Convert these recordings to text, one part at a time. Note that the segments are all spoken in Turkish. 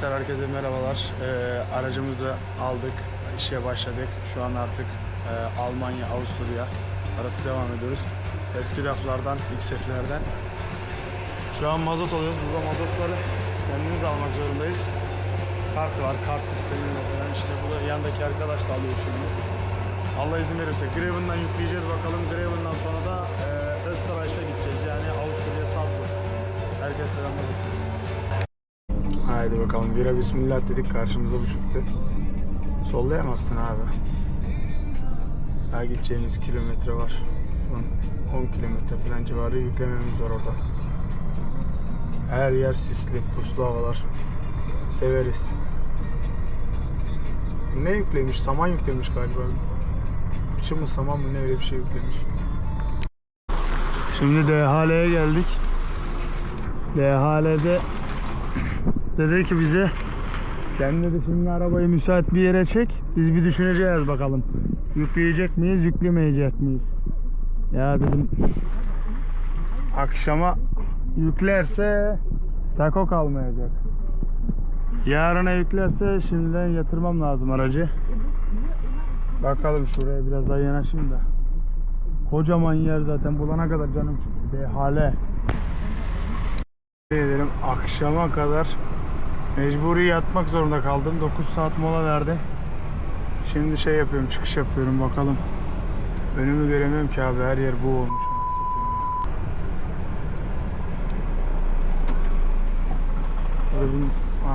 Arkadaşlar herkese merhabalar. Ee, aracımızı aldık, işe başladık. Şu an artık e, Almanya, Avusturya arası devam ediyoruz. Eski raflardan, XF'lerden. Şu an mazot alıyoruz. Burada mazotları kendimiz almak zorundayız. Kart var, kart sistemiyle falan. İşte bu da yandaki arkadaş da alıyor şimdi. Allah izin verirse Graven'dan yükleyeceğiz bakalım. Graven'dan sonra da e, Österreich'e gideceğiz. Yani Avusturya, Salzburg. Herkese selamlar olsun. Haydi bakalım bira bismillah dedik karşımıza bu çıktı. Sollayamazsın abi. Daha gideceğimiz kilometre var. 10 kilometre falan civarı yüklememiz var orada. Her yer sisli, puslu havalar. Severiz. Ne yüklemiş? Saman yüklemiş galiba. Fıçı mı saman mı ne öyle bir şey yüklemiş. Şimdi DHL'ye geldik. DHL'de Dedi ki bize sen dedi şimdi arabayı müsait bir yere çek. Biz bir düşüneceğiz bakalım. Yükleyecek miyiz, yüklemeyecek miyiz? Ya dedim akşama yüklerse tako kalmayacak. Yarına yüklerse şimdiden yatırmam lazım aracı. Bakalım şuraya biraz daha yanaşayım da. Kocaman yer zaten bulana kadar canım çıktı. Dehale. Ederim akşama kadar Mecburi yatmak zorunda kaldım. 9 saat mola verdi. Şimdi şey yapıyorum, çıkış yapıyorum bakalım. Önümü göremiyorum ki abi her yer bu olmuş.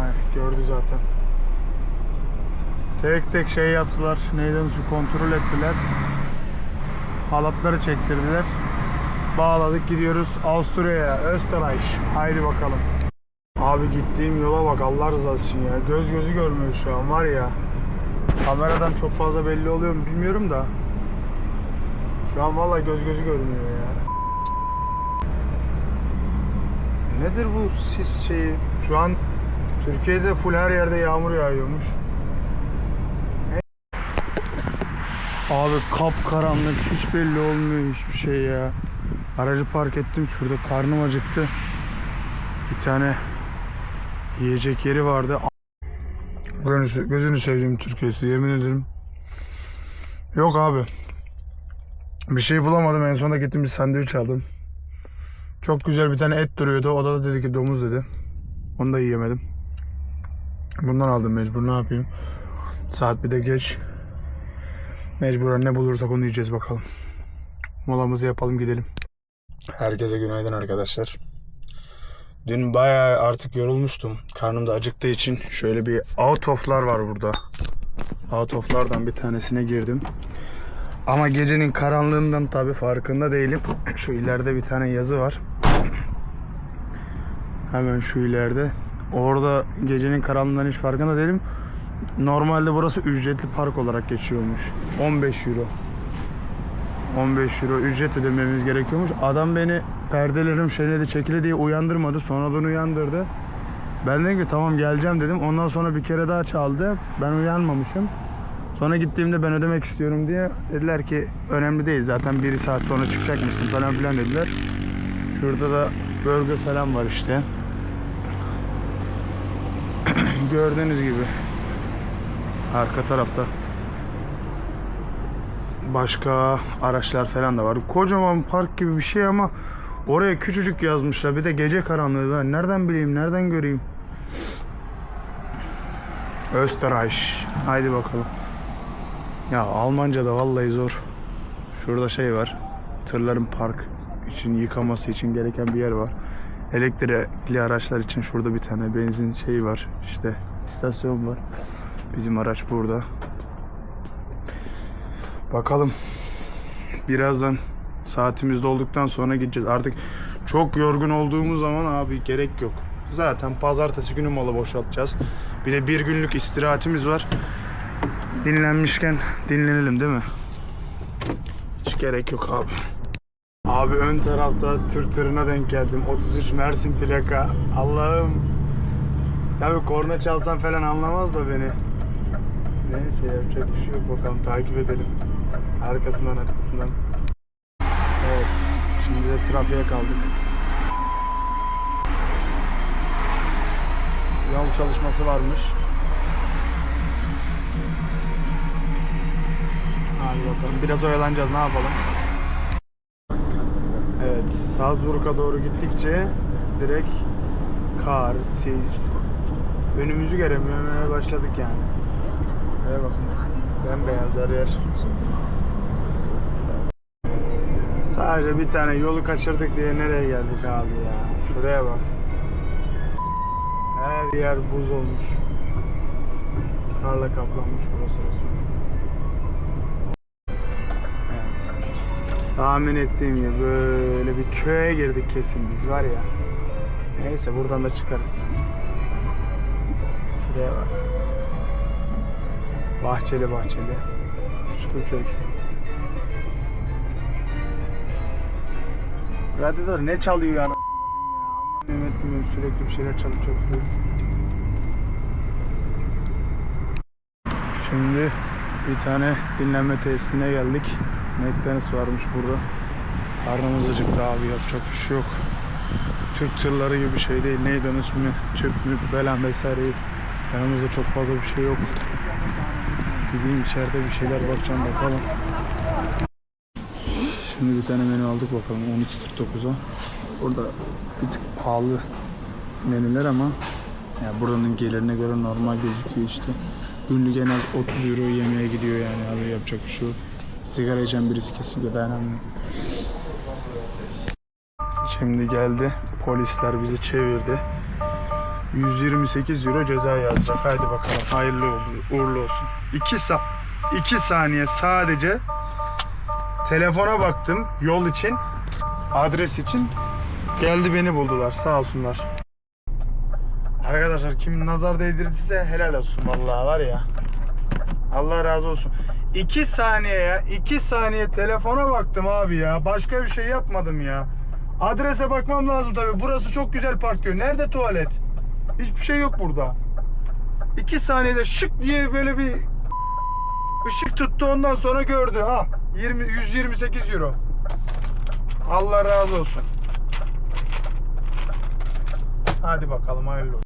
Ay, gördü zaten. Tek tek şey yaptılar. Neyden su kontrol ettiler. Halatları çektirdiler. Bağladık gidiyoruz Avusturya'ya, Österreich. Haydi bakalım. Abi gittiğim yola bak Allah rızası için ya. Göz gözü görmüyor şu an var ya. Kameradan çok fazla belli oluyor mu bilmiyorum da. Şu an vallahi göz gözü görmüyor ya. Nedir bu sis şeyi? Şu an Türkiye'de full her yerde yağmur yağıyormuş. Abi kap karanlık hiç belli olmuyor hiçbir şey ya. Aracı park ettim şurada karnım acıktı. Bir tane yiyecek yeri vardı. Gözünü, gözünü sevdiğim Türkiye'si yemin ederim. Yok abi. Bir şey bulamadım en sonunda gittim bir sandviç aldım. Çok güzel bir tane et duruyordu. O da dedi ki domuz dedi. Onu da yiyemedim. Bundan aldım mecbur ne yapayım. Saat bir de geç. Mecburen ne bulursak onu yiyeceğiz bakalım. Molamızı yapalım gidelim. Herkese günaydın arkadaşlar. Dün bayağı artık yorulmuştum. Karnım da acıktığı için şöyle bir out of'lar var burada. Out of'lardan bir tanesine girdim. Ama gecenin karanlığından tabi farkında değilim. Şu ileride bir tane yazı var. Hemen şu ileride. Orada gecenin karanlığından hiç farkında değilim. Normalde burası ücretli park olarak geçiyormuş. 15 euro. 15 euro ücret ödememiz gerekiyormuş. Adam beni perdelerim şenedi çekili diye uyandırmadı. Sonradan uyandırdı. Ben dedim ki tamam geleceğim dedim. Ondan sonra bir kere daha çaldı. Ben uyanmamışım. Sonra gittiğimde ben ödemek istiyorum diye dediler ki önemli değil zaten bir saat sonra çıkacak mısın falan filan dediler. Şurada da bölge falan var işte. Gördüğünüz gibi. Arka tarafta başka araçlar falan da var. Kocaman park gibi bir şey ama oraya küçücük yazmışlar. Bir de gece karanlığı. Ben nereden bileyim, nereden göreyim? Österreich. Haydi bakalım. Ya Almanca da vallahi zor. Şurada şey var. Tırların park için yıkaması için gereken bir yer var. Elektrikli araçlar için şurada bir tane benzin şeyi var. İşte istasyon var. Bizim araç burada. Bakalım. Birazdan saatimiz dolduktan sonra gideceğiz. Artık çok yorgun olduğumuz zaman abi gerek yok. Zaten pazartesi günü malı boşaltacağız. Bir de bir günlük istirahatimiz var. Dinlenmişken dinlenelim değil mi? Hiç gerek yok abi. Abi ön tarafta Türk tırına denk geldim. 33 Mersin plaka. Allah'ım. Tabii korna çalsam falan anlamaz da beni. Neyse yapacak bir şey yok bakalım takip edelim. Arkasından arkasından. Evet. Şimdi de trafiğe kaldık. Ya çalışması varmış. Hadi bakalım. Biraz oyalanacağız. Ne yapalım? Evet. Salzburg'a doğru gittikçe direkt kar, sis. Önümüzü görememeye başladık yani. Bakın. Bembeyaz her yer. Sadece bir tane yolu kaçırdık diye nereye geldik abi ya? Şuraya bak. Her yer buz olmuş. Karla kaplanmış burası resmen. Evet. Tahmin ettiğim gibi böyle bir köye girdik kesin biz var ya. Neyse buradan da çıkarız. Şuraya bak. Bahçeli bahçeli. Küçük köy. Radyatör ne çalıyor yani? Mehmet bilmiyorum sürekli bir şeyler çalıp çalıyor. Şimdi bir tane dinlenme tesisine geldik. McDonald's varmış burada. Karnımız acıktı abi yapacak bir şey yok. Türk tırları gibi bir şey değil. Neydi onun ismi? Tüp müp falan vesaire. Yanımızda çok fazla bir şey yok. Gideyim içeride bir şeyler bakacağım bakalım. Şimdi bir tane menü aldık bakalım 12.49'a. Burada bir tık pahalı menüler ama yani buranın gelirine göre normal gözüküyor işte. Günlük en az 30 euro yemeğe gidiyor yani abi yapacak bir şey yok. Sigara içen birisi kesinlikle dayanamıyor. Şimdi geldi. Polisler bizi çevirdi. 128 euro ceza yazacak. Haydi bakalım. Hayırlı uğurlu olsun. 2 sa 2 saniye sadece telefona baktım yol için, adres için. Geldi beni buldular. Sağ olsunlar. Arkadaşlar kim nazar değdirdiyse helal olsun vallahi var ya. Allah razı olsun. 2 saniye ya. 2 saniye telefona baktım abi ya. Başka bir şey yapmadım ya. Adrese bakmam lazım tabii. Burası çok güzel park diyor. Nerede tuvalet? Hiçbir şey yok burada. 2 saniyede şık diye böyle bir ışık tuttu ondan sonra gördü. Ha 20 128 euro. Allah razı olsun. Hadi bakalım hayırlı olsun.